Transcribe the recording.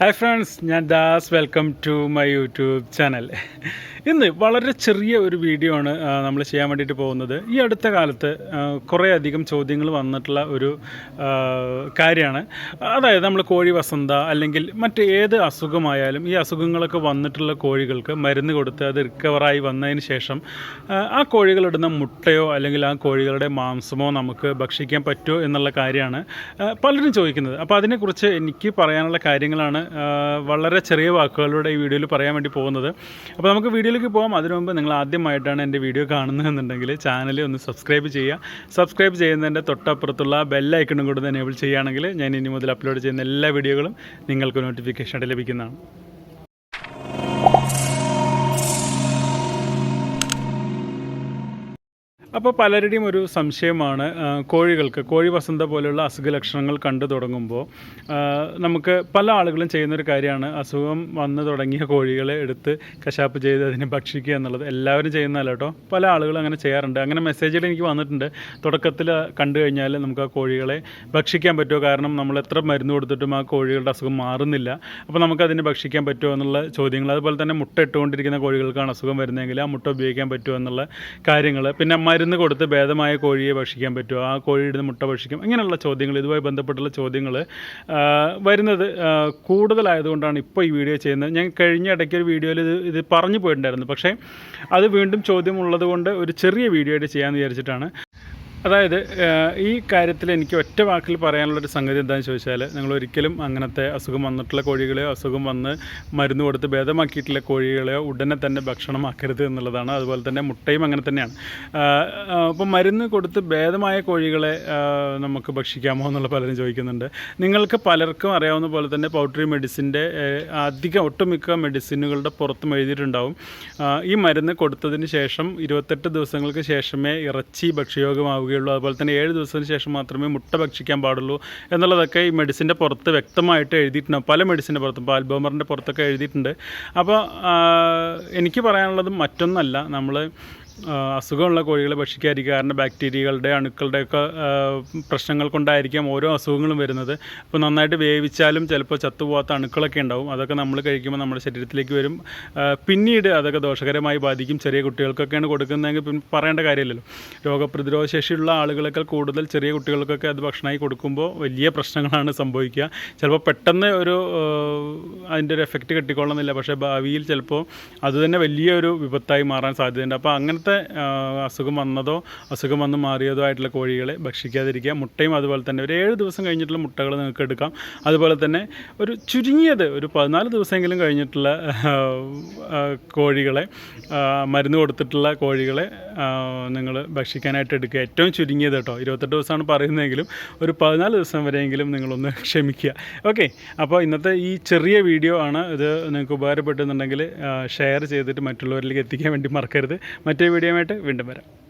Hi friends ഞാൻ Das. Welcome to my YouTube channel ഇന്ന് വളരെ ചെറിയ ഒരു വീഡിയോ ആണ് നമ്മൾ ചെയ്യാൻ വേണ്ടിയിട്ട് പോകുന്നത്. ഈ അടുത്ത കാലത്ത് ആ, കുറേ അധികം ചോദ്യങ്ങൾ വന്നിട്ടുള്ള ഒരു കാര്യമാണ്. അതായത് നമ്മൾ കോഴി വസന്ത അല്ലെങ്കിൽ മറ്റ് ഏത് അസുഖമായാലും ഈ അസുഖങ്ങളൊക്കെ വന്നിട്ടുള്ള കോഴികൾക്ക് മരുന്ന് കൊടുത്ത് അത് റിക്കവറായി വന്നതിന് ശേഷം ആ, കോഴികളിടുന്ന മുട്ടയോ അല്ലെങ്കിൽ ആ കോഴികളുടെ മാംസമോ നമുക്ക് ഭക്ഷിക്കാൻ പറ്റുമോ എന്നുള്ള കാര്യമാണ് പലരും ചോദിക്കുന്നത്. അപ്പോൾ അതിനെക്കുറിച്ച് എനിക്ക് പറയാനുള്ള കാര്യങ്ങളാണ് വളരെ ചെറിയ വാക്കുകളിലൂടെ ഈ വീഡിയോയിൽ പറയാൻ വേണ്ടി പോകുന്നത്. അപ്പോൾ നമുക്ക് വീഡിയോയിലേക്ക് പോകാം അതിനു മുമ്പ് നിങ്ങൾ ആദ്യമായിട്ടാണ് എന്റെ വീഡിയോ കാണുന്നതെന്നുണ്ടെങ്കിൽ ചാനൽ ഒന്ന് സബ്സ്ക്രൈബ് ചെയ്യുക. സബ്സ്ക്രൈബ് ചെയ്യുന്നതിന്റെ തൊട്ടപ്പുറത്തുള്ള ബെല്ലൈക്കണും കൂടെ എനേബിൾ ചെയ്യുകയാണെങ്കിൽ ഞാൻ ഇനി മുതൽ അപ്ലോഡ് ചെയ്യുന്ന എല്ലാ വീഡിയോകളും നിങ്ങൾക്ക് നോട്ടിഫിക്കേഷൻ ആയിട്ട് ലഭിക്കുന്നതാണ്. അപ്പോൾ പലരുടെയും ഒരു സംശയമാണ് കോഴികൾക്ക് കോഴി വസന്ത പോലെയുള്ള അസുഖ ലക്ഷണങ്ങൾ കണ്ടു തുടങ്ങുമ്പോൾ നമുക്ക് പല ആളുകളും ചെയ്യുന്നൊരു കാര്യമാണ് അസുഖം വന്നു തുടങ്ങിയ കോഴികളെ എടുത്ത് കശാപ്പ് ചെയ്ത് അതിനെ ഭക്ഷിക്കുക എന്നുള്ളത്. എല്ലാവരും ചെയ്യുന്നതല്ല കേട്ടോ. പല ആളുകളും അങ്ങനെ ചെയ്യാറുണ്ട്. അങ്ങനെ മെസ്സേജുകൾ എനിക്ക് വന്നിട്ടുണ്ട്. തുടക്കത്തിൽ കണ്ടു കഴിഞ്ഞാൽ നമുക്ക് ആ കോഴികളെ ഭക്ഷിക്കാൻ പറ്റുമോ? കാരണം നമ്മൾ എത്ര മരുന്ന് കൊടുത്തിട്ടും ആ കോഴികളുടെ അസുഖം മാറുന്നില്ല. അപ്പോൾ നമുക്കതിനെ ഭക്ഷിക്കാൻ പറ്റുമോ എന്നുള്ള ചോദ്യങ്ങൾ. അതുപോലെ തന്നെ മുട്ട ഇട്ടുകൊണ്ടിരിക്കുന്ന കോഴികൾക്കാണ് അസുഖം വരുന്നതെങ്കിൽ ആ മുട്ട ഉപയോഗിക്കാൻ പറ്റുമോ എന്നുള്ള കാര്യങ്ങൾ. പിന്നെ മരുന്ന് കൊടുത്ത് ഭേദമായ കോഴിയെ ഭക്ഷിക്കാൻ പറ്റുമോ? ആ കോഴിയുടെ മുട്ട ഭക്ഷിക്കും? ഇങ്ങനെയുള്ള ചോദ്യങ്ങൾ ഇതുമായി ബന്ധപ്പെട്ടുള്ള ചോദ്യങ്ങൾ വരുന്നത് കൂടുതലായതുകൊണ്ടാണ് ഇപ്പോൾ ഈ വീഡിയോ ചെയ്യുന്നത്. ഞാൻ കഴിഞ്ഞ ഇടയ്ക്ക് ഒരു വീഡിയോയിൽ ഇത് ഇത് പറഞ്ഞു പോയിട്ടുണ്ടായിരുന്നു. പക്ഷേ അത് വീണ്ടും ചോദ്യമുള്ളത് കൊണ്ട് ഒരു ചെറിയ വീഡിയോ ആയിട്ട് ചെയ്യാമെന്ന് വിചാരിച്ചിട്ടാണ്. അതായത് ഈ കാര്യത്തിൽ എനിക്ക് ഒറ്റ വാക്കിൽ പറയാനുള്ളൊരു സംഗതി എന്താണെന്ന് ചോദിച്ചാൽ നിങ്ങൾ ഒരിക്കലും അങ്ങനത്തെ അസുഖം വന്നിട്ടുള്ള കോഴികളെയോ അസുഖം വന്ന് മരുന്ന് കൊടുത്ത് ഭേദമാക്കിയിട്ടുള്ള കോഴികളെയോ ഉടനെ തന്നെ ഭക്ഷണമാക്കരുത് എന്നുള്ളതാണ്. അതുപോലെ തന്നെ മുട്ടയും അങ്ങനെ തന്നെയാണ്. അപ്പോൾ മരുന്ന് കൊടുത്ത് ഭേദമായ കോഴികളെ നമുക്ക് ഭക്ഷിക്കാമോ എന്നുള്ള പലരും ചോദിക്കുന്നുണ്ട്. നിങ്ങൾക്ക് പലർക്കും അറിയാവുന്ന പോലെ തന്നെ പൗട്ടറി മെഡിസിന്റെ അധികം ഒട്ടുമിക്ക മെഡിസിനുകളുടെ പുറത്തും എഴുതിയിട്ടുണ്ടാവും. ഈ മരുന്ന് കൊടുത്തതിന് ശേഷം ഇരുപത്തെട്ട് ദിവസങ്ങൾക്ക് ശേഷമേ ഇറച്ചി ഭക്ഷ്യയോഗ്യമാവുകയുള്ളൂ അതുപോലെ തന്നെ ഏഴ് ദിവസത്തിന് ശേഷം മാത്രമേ മുട്ട ഭക്ഷിക്കാൻ പാടുള്ളൂ എന്നുള്ളതൊക്കെ ഈ മെഡിസിന്റെ പുറത്ത് വ്യക്തമായിട്ട് എഴുതിയിട്ടുണ്ട്. പല മെഡിസിന്റെ പുറത്തും പാൽബോമറിന്റെ പുറത്തൊക്കെ എഴുതിയിട്ടുണ്ട്. അപ്പോൾ എനിക്ക് പറയാനുള്ളത് മറ്റൊന്നല്ല. നമ്മൾ അസുഖമുള്ള കോഴികളെ കാരണം ബാക്ടീരിയകളുടെ അണുക്കളുടെയൊക്കെ പ്രശ്നങ്ങൾ കൊണ്ടായിരിക്കാം ഓരോ അസുഖങ്ങളും വരുന്നത്. അപ്പോൾ നന്നായിട്ട് വേവിച്ചാലും ചിലപ്പോൾ ചത്തുപോകാത്ത അണുക്കളൊക്കെ ഉണ്ടാവും. അതൊക്കെ നമ്മൾ കഴിക്കുമ്പോൾ നമ്മുടെ ശരീരത്തിലേക്ക് വരും. പിന്നീട് അതൊക്കെ ദോഷകരമായി ബാധിക്കും ചെറിയ കുട്ടികൾക്കൊക്കെയാണ് കൊടുക്കുന്നതെങ്കിൽ പിന്നെ പറയേണ്ട കാര്യമില്ലല്ലോ. രോഗപ്രതിരോധ ശേഷിയുള്ള ആളുകളൊക്കെ കൂടുതൽ ചെറിയ കുട്ടികൾക്കൊക്കെ അത് ഭക്ഷണമായി കൊടുക്കുമ്പോൾ വലിയ പ്രശ്നങ്ങളാണ് സംഭവിക്കുക. ചിലപ്പോൾ പെട്ടെന്ന് ഒരു അതിന്റെ ഒരു എഫക്റ്റ് കിട്ടിക്കൊള്ളുന്നില്ല. പക്ഷേ ഭാവിയിൽ ചിലപ്പോൾ അത് തന്നെ വലിയൊരു വിപത്തായി മാറാൻ സാധ്യതയുണ്ട്. അപ്പോൾ അങ്ങനത്തെ ആഹ് അസുഖം വന്നതോ അസുഖം വന്ന് മാറിയതോ ആയിട്ടുള്ള കോഴികളെ ഭക്ഷിക്കാതിരിക്കുക. മുട്ടയും അതുപോലെ തന്നെ ഒരു ഏഴ് ദിവസം കഴിഞ്ഞിട്ടുള്ള മുട്ടകൾ നിങ്ങൾക്ക് എടുക്കാം. അതുപോലെ തന്നെ ഒരു ചുരുങ്ങിയത് ഒരു പതിനാല് ദിവസമെങ്കിലും കഴിഞ്ഞിട്ടുള്ള കോഴികളെ മരുന്ന് കൊടുത്തിട്ടുള്ള കോഴികളെ നിങ്ങൾ ഭക്ഷിക്കാനായിട്ട് എടുക്കുക. ഏറ്റവും ചുരുങ്ങിയത് കേട്ടോ. ഇരുപത്തെട്ട് ദിവസമാണ് പറയുന്നതെങ്കിലും ഒരു പതിനാല് ദിവസം വരെയെങ്കിലും നിങ്ങളൊന്ന് ക്ഷമിക്കുക. ഓക്കെ അപ്പോൾ ഇന്നത്തെ ഈ ചെറിയ വീഡിയോ ആണ് ഇത് നിങ്ങൾക്ക് ഉപകാരപ്പെടുന്നുണ്ടെങ്കിൽ ഷെയർ ചെയ്തിട്ട് മറ്റുള്ളവരിലേക്ക് എത്തിക്കാൻ വേണ്ടി മറക്കരുത്. മറ്റേ വീഡിയോയുമായിട്ട് വീണ്ടും വരാം.